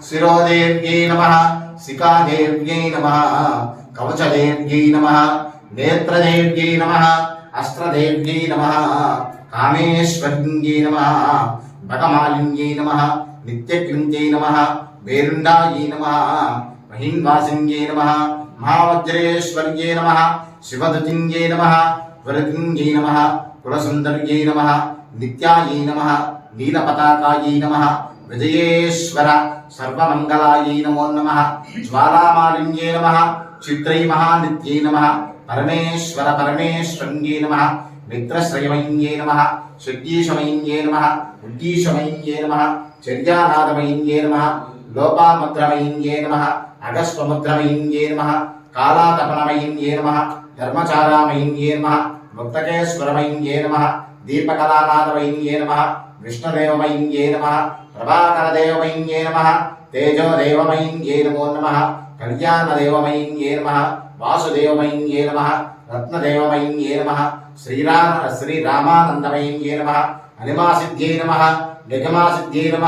శిరోదేవ్యై నమ శిఖాదేవ్యై నమ కవచదేవ్యై నమ నేత్రదేవ్యై నమ అస్త్రదేవ్యై నమ కామేశ్వర్యై నమ భగమాలిన్యై నమ నిత్యకృంత్యై నమ వేరుండాయై నమ మహిన్వాసిన్యై నమ మహావజ్రేశ్వర్యై నమ శివదతిన్యై నమ వరతిన్యై నమ కులసుందర్యై నమ నిత్యాయై నమ నీలపతాకాయై నమ విజయేశ్వర సర్వమంగళాయై నమో నమ. జ్వాలామాలిన్యై నమ. చిత్రై మహానిత్యై నమ. పరమేశ్వర పరమేశ్వరంగే నమ. మిత్రశ్రయమయ్యే నమ. శక్తీశమయ్యే నమ. ఉద్దీశమయ్యే నమ. చర్యానాదమయ్యే నమ. లోపాముద్రమయ్యే నమ. అగస్వముద్రమయ్యే నమ. కాలాతపనమయ్యే నమ. ధర్మచారామయ్యే నమ. ముక్తకేశ్వరమయ్యే నమ. దీపకళానాదమయ్యే నమ. విష్ణుదేవమయ్యే నమ. ప్రభాకరదేవమయ్యే నమ. తేజోదేవమయ్యే నమో నమ. కళ్యాణదేవమయ్యే నమ. వాసుదేవమయ్యే నమ. రత్నదేవమయ్యే నమ. శ్రీరామ శ్రీరామానందమయ్యే నమ. హనుమాసిద్ధ్యై నమ. నిగమాసిద్ధ్యై నమ.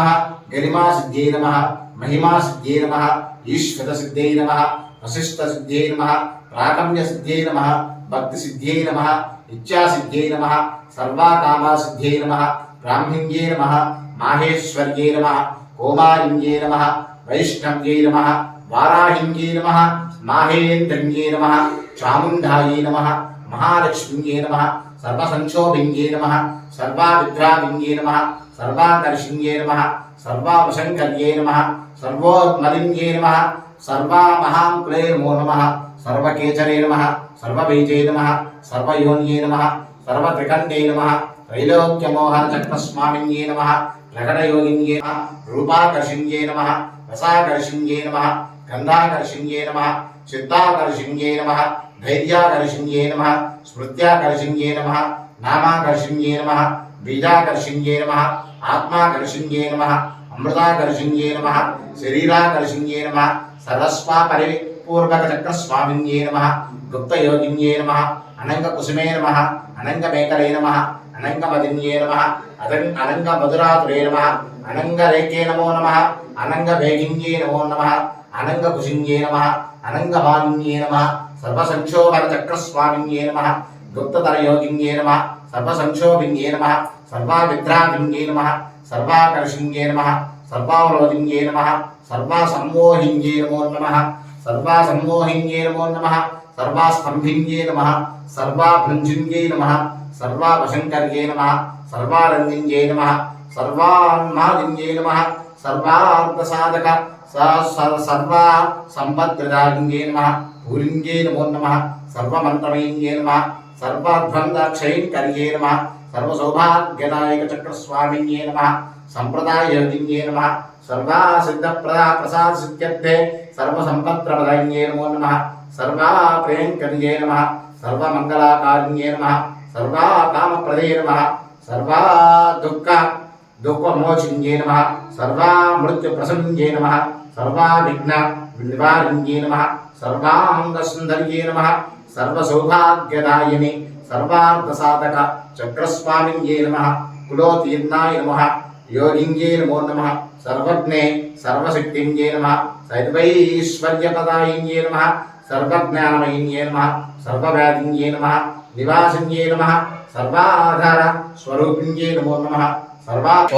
గరిమాసిద్ధ్యై నమ. మహిమాసిద్ధ్యై నమ. ఈశ్వరసిద్ధ్యై నమ. వశిష్ఠసిద్ధ్యై నమ. ప్రాకమ్యసిద్ధ్యై నమ. భక్తిసిద్ధ్యై నమ. ఇచ్ఛాసిద్ధ్యై నమ. సర్వాకామాసిద్ధ్యై నమ. బ్రాహ్మణ్యే నమ. మాహేశ్వర్యై నమ కోమాలిన్యై నమ వైష్ణవ్యై నమ వారాహిన్యై నమ మాహేంద్రన్యై నమ చాముండాయై నమ మహాలక్ష్మ్యై నమ సర్వసంక్షోభిన్యై నమ సర్వావిద్రావిన్యై నమ సర్వాకర్షిణ్యై నమ సర్వావశంకర్యై నమ సర్వోన్మలిన్యై నమ సర్వామహాంకులే నమో నమ సర్వకేచరే నమ సర్వబీజే నమ సర్వయోన్యే నమ సర్వత్రికండే నమ త్రైలోక్యమోహన చక్రస్వామిన్యే నమ ప్రకటయోగింగే నమ రూపాకర్షింగే నమ రసాకర్షింగే నమ గంధాకర్షింగే నమ చిత్తాకర్షింగే నమ ధైర్యాకర్షింగే నమ స్మృత్యాకర్షింగే నమ నామాకర్షింగే నమ బీజాకర్షింగే నమ ఆత్మాకర్షింగే నమ అమృతాకర్షింగే నమ శరీరాకర్షింగే నమ సర్వస్వా పరిపూర్వకచక్రస్వామిన్యే నమ గుప్తయోగిన్యే నమ అనంగకుసుమే నమ అనంగమేకలే నమ అనంగమదిన్యే నమ. అదం అనంగ నమ. అనంగరేకే నమో నమ. అనంగభేగిన్యే నమో నమ. అనంగకుశిన్యే నమ. అనంగమాలిన్యే నమ. సర్వసంక్షోభరచక్రస్వామిన్యే నమ. గుప్తతరయోగిన్యే నమ. సర్వసంక్షోభిన్యే నమ. సర్వావిద్రాభిన్యే నమ. సర్వాకర్షిణ్యే నమ. సర్వావలోకిన్యే నమ. సర్వాసమ్మోహిన్యే నమో నమ. సర్వాసమ్మోహిన్యే నమో నమ. సర్వాస్తంభిన్యే నమ. సర్వాభృంజిన్యే నమ. సర్వావశంకర్యే నమ సర్వారంగిన్యే నమ సర్వాన్మాదిన్యే నమ సర్వార్థసాధక సర్వా సంపద్రదాగిన్యే నమ పూరింగ్యే నమో నమ సర్వమంత్రమయ్యే నమ సర్వధ్వందక్షయంకర్యే నమ సర్వసౌభాగ్యదాయక చక్రస్వామిన్యే నమ సంప్రదాయయోగిన్యే నమ సర్వాసిద్ధప్రదా ప్రసాద సిద్ధ్యర్థే సర్వసంపత్ప్రదాయిన్యే నమో నమ సర్వాప్రియంకర్యే నమ సర్వమంగళాకారిణ్యే నమ సర్వా సర్వాకామప్రదే నమ. సర్వా దుఃఖ దుఃఖమోచింజే నమ. సర్వా మృత్యుప్రసన్యే నమ. సర్వా విఘ్న నివారింజే నమ. సర్వాంగసుందర్యే నమ. సర్వసౌభాగ్యదాయిని సర్వార్థసాధక చక్రస్వామింజే నమ. కులోతీర్ణాయ నమ. యోగింజే నమో నమ. సర్వజ్ఞే సర్వశక్తింజే నమ. సర్వైశ్వర్యపదాయింజే నమ. సర్వజ్ఞానమయింజే నమ. సర్వవ్యాధింజే నమ. నివాసిన్యే నమ సర్వాధార స్వరూపిణ్యే నమో నమ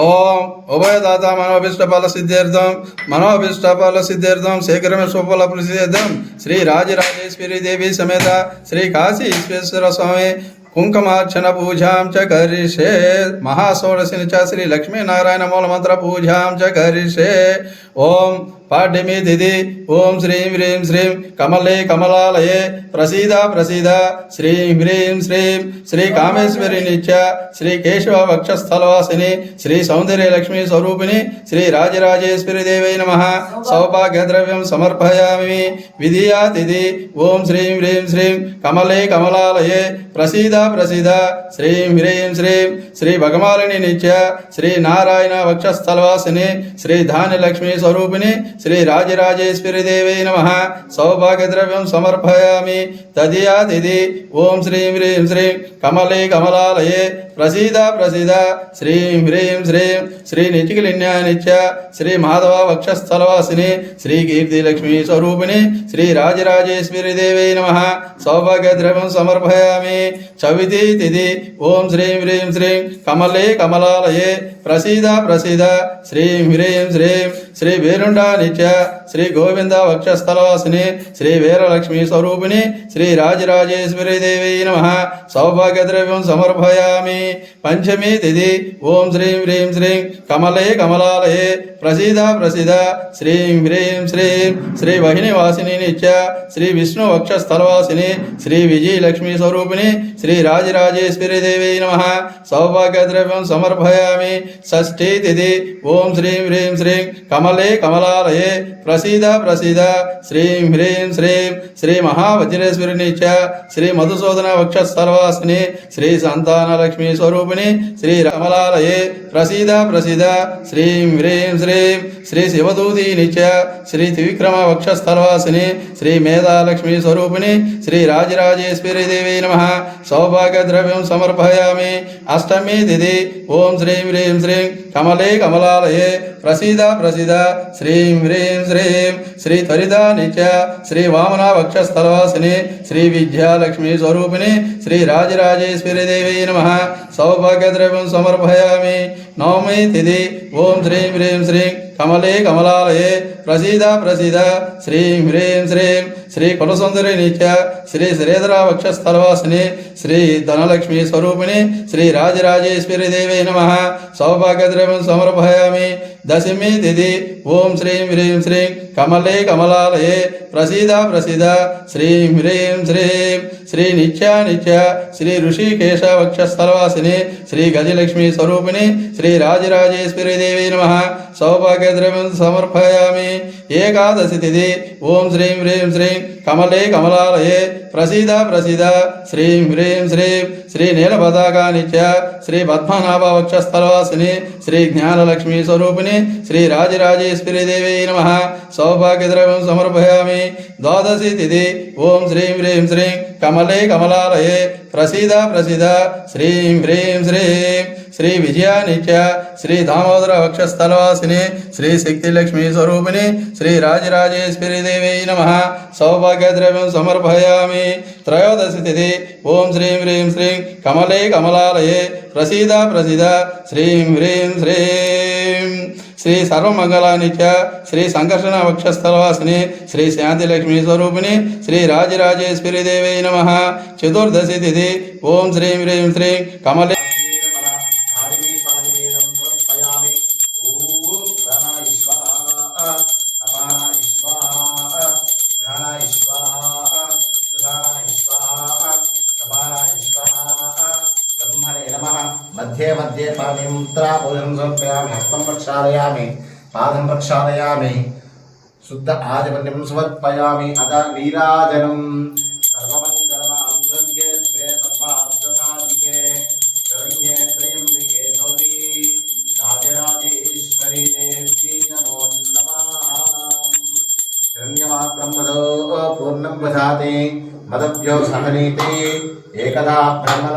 ఓం ఉభయదాత మనోభిష్టఫల సిద్ధ్యర్థం మనోభిష్టఫల సిద్ధ్యర్థం శేఖరమే స్వఫల ప్రసిద్ధం శ్రీ రాజరాజేశ్వరి దేవి సమేత శ్రీ కాశీ ఈశ్వేశ్వర స్వామి కుంకుమార్చన పూజాం చ కరిషే మహాషోడశిని చ శ్రీ లక్ష్మీనారాయణ మూలమంత్ర పూజాం చ కరిషే ఓం పాడ్యమి దిది ఓం శ్రీం హ్రీం శ్రీం కమలే కమలాలయే ప్రసీద ప్రసీద శ్రీం హ్రీం శ్రీం శ్రీ కామేశ్వరి నిత్య శ్రీ కేశవ వక్షస్థలవాసిని శ్రీ సౌందర్య లక్ష్మీ స్వరూపిణి శ్రీ రాజరాజేశ్వరి దేవై నమ సౌభాగ్య ద్రవ్యం సమర్పయామి విధియా తిది ఓం శ్రీం హ్రీం శ్రీం కమలే కమలాలయే ప్రసీద ప్రసీద శ్రీం హ్రీం శ్రీం శ్రీ భగమాలిని నిత్య శ్రీ నారాయణ వక్షస్థలవాసిని శ్రీ ధాన్యలక్ష్మీ స్వరూపిణి శ్రీ రాజరాజేశ్వరి దేవై నమ. సౌభాగ్యద్రవ్యం సమర్పయామి. తదియా తిది ఓం శ్రీం హ్రీం శ్రీం. కమలే కమలాలయే. ప్రసీద ప్రసీద. శ్రీం హ్రీం శ్రీం. శ్రీ నిచికిలిన్యా నిత్య. శ్రీ మాధవ వక్షస్థలవాసిని శ్రీ కీర్తిలక్ష్మీ స్వరూపిణి శ్రీ రాజరాజేశ్వరి దేవై నమ. సౌభాగ్యద్రవ్యం సమర్పయామి. చ చవితి తిది ఓం శ్రీం హ్రీం శ్రీం. కమలే కమలాలయే. ప్రసీద ప్రసీద శ్రీం హ్రీం శ్రీం శ్రీ వీరుండా నిత్య శ్రీ గోవింద వక్షస్థలవాసిని శ్రీ వీరలక్ష్మి స్వరూపిణి శ్రీ రాజరాజేశ్వరి దేవై నమ. సౌభాగ్యద్రవ్యం సమర్పయామి. పంచమి తిథి. ఓం శ్రీం హ్రీం శ్రీం. కమలే కమలాలయే. ప్రసీద ప్రసీద. శ్రీం హ్రీం శ్రీం. శ్రీ వహిని వాసిని నిత్య. శ్రీ విష్ణు వక్షస్థలవాసిని శ్రీ విజయలక్ష్మి స్వరూపిణి. శ్రీ రాజరాజేశ్వరి దేవై నమ. సౌభాగ్యద్రవ్యం సమర్పయామి. షష్ఠీ తిథి ఓం శ్రీం హ్రీం శ్రీం. కమలే కమలాలయే. ప్రసీద ప్రసీద. శ్రీం హ్రీం శ్రీం. శ్రీ మహావజ్రేశ్వరిని చ. శ్రీ మధుసూదన వక్షస్థలవాసిని. శ్రీ సంతానలక్ష్మీ స్వరూపిణి. శ్రీ కమలాలయే ప్రసీద ప్రసీద. శ్రీం హ్రీం శ్రీం. శ్రీ శివదూతీని చ. శ్రీ త్రివిక్రమ వక్షస్థలవాసిని. శ్రీ మేధాలక్ష్మీ స్వరూపిణి. శ్రీ రాజరాజేశ్వరి దేవి నమ. సౌభాగ్యద్రవ్యం సమర్పయామి. అష్టమి దిది ఓం శ్రీం హ్రీం శ్రీం కమలే కమలాలయే ప్రసీద ప్రసీద శ్రీం హ్రీం శ్రీం శ్రీ త్వరిత నిత్య శ్రీ వామన వక్షస్థలవాసిని శ్రీ విద్యాలక్ష్మీ స్వరూపిణి శ్రీ రాజరాజేశ్వరి దేవీ నమ సౌభాగ్యద్రవ్యం సమర్పయామి నవమి తిథి ఓం శ్రీం హ్రీం శ్రీం కమలే కమలాలయే ప్రసీద ప్రసీద శ్రీం హ్రీం శ్రీం శ్రీ కులసుందరి నీచ శ్రీ శ్రీధర వక్షస్థలవాసిని శ్రీ ధనలక్ష్మి స్వరూపిణి శ్రీ రాజరాజేశ్వరి దేవే నమ. సౌభాగ్యద్రవం సమర్పయామి. దశమి తిథి. ఓం శ్రీం హ్రీం శ్రీం. కమలే కమలాలయే. ప్రసీద ప్రసీద. శ్రీం హ్రీం శ్రీం. శ్రీ నిత్య నిత్య. శ్రీ ఋషికేశ వక్షస్థలవాసిని శ్రీ గజలక్ష్మి స్వరూపిణి. శ్రీ రాజరాజేశ్వరి దేవీ నమ. సౌభాగ్యద్రవ్యం సమర్పయామి. ఏకాదశి తిథి. ఓం శ్రీం హ్రీం శ్రీం. కమలే కమలాలయే. ప్రసీద ప్రసీద శ్రీం హ్రీం శ్రీం శ్రీ నీలపతాకా నిత్య శ్రీ పద్మనాభ వక్షస్థలవాసిని శ్రీ జ్ఞానలక్ష్మీ స్వరూపిణి శ్రీ రాజరాజేశ్వరీదేవి నమ. సౌభాగ్యద్రవం సమర్పయామి. ద్వాదశి తిథి. ఓం శ్రీం హ్రీం శ్రీం. కమలే కమలాలయే. ప్రసీద ప్రసీద. శ్రీం హ్రీం శ్రీం. శ్రీ విజయ నిత్య శ్రీ దామోదర వక్షస్థలవాసిని శ్రీ శక్తిలక్ష్మీ స్వరూపిణి శ్రీ రాజరాజేశ్వరి దేవీ నమ. సౌభాగ్యద్రవ్యం సమర్పయామి. త్రయోదశి తిథి ఓం శ్రీం హ్రీం శ్రీం కమలే కమలాలయే ప్రసీద ప్రసీద శ్రీం హ్రీం శ్రీం. శ్రీ సర్వమంగళానిత్య శ్రీ సంకర్షణ వక్షస్థలవాసిని శ్రీ శాంతిలక్ష్మీ స్వరూపిణి శ్రీ రాజరాజేశ్వరి దేవై నమ. చతుర్దశి తిథి ఓం శ్రీం హ్రీం శ్రీం కమలే మధ్య మధ్య పాదం ముద్రాభోజనం సమర్పయామి హస్తం ప్రక్షాళయామి పాదం ప్రక్షాళయామి శుద్ధ ఆజపన్యం సమర్పయామి అద నీరాజనం పూర్ణం వధాతి మదభ్యో సహనీతి ఏకదా బ్రహ్మణ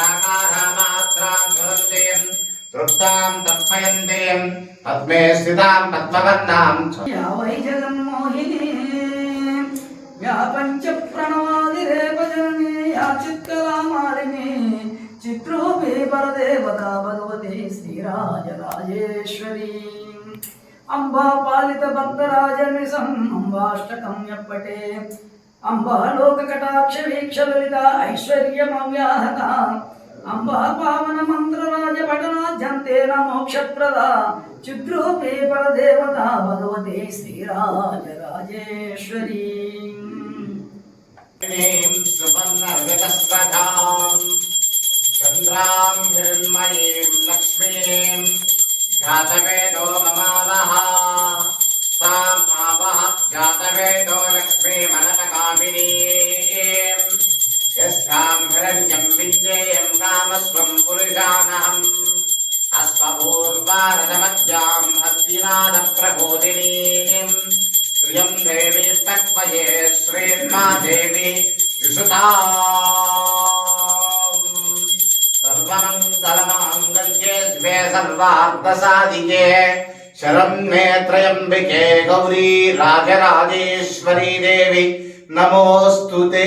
హిరణ్యప్రాకారామాత్రాం తృప్తాం తర్పయంతేం పద్మే స్థితాం పద్మవర్ణాం వైజలం మోహిని వ్యాపంచ ప్రణవాదిరేపజనని యాచిత్కలామాలిని చిత్రూపే పరదేవత భగవతి శ్రీరాజరాజేశ్వరీ అంబా పాలిత భక్తరాజనిసం అంబాష్టకం ఎప్పటే అంబలోకటాక్ష వీక్ష లలిత ఐశ్వర్య మవ్యాహత అంబా పావన మంత్రరాజపటనాద్యంతేన మోక్షప్రద చిద్రూపే పరదేవత భగవతే శ్రీరాజరాజేశ్వరీ. చంద్రాం హిరణ్మయీం లక్ష్మీ ఘాతవేదో మమానహ साम् आवः जातवेदो लक्ष्मीमनतकामिनी यस्काम्भिरन्यम् विज्ञेयम् कामस्वम् पुरुषानहम्। अश्वपूर्वारदमज्जाम् हस्तिनादप्रबोधिनीम् श्रियम् देवी तक्वये श्रीर्मा देवी युषुता सर्वमङ्गलमाङ्गल्ये द्वे सर्वार्थसादिके శరం నేత్రయంబికే గౌరీ రాజరాజేశ్వరీ దేవి నమోస్తుతే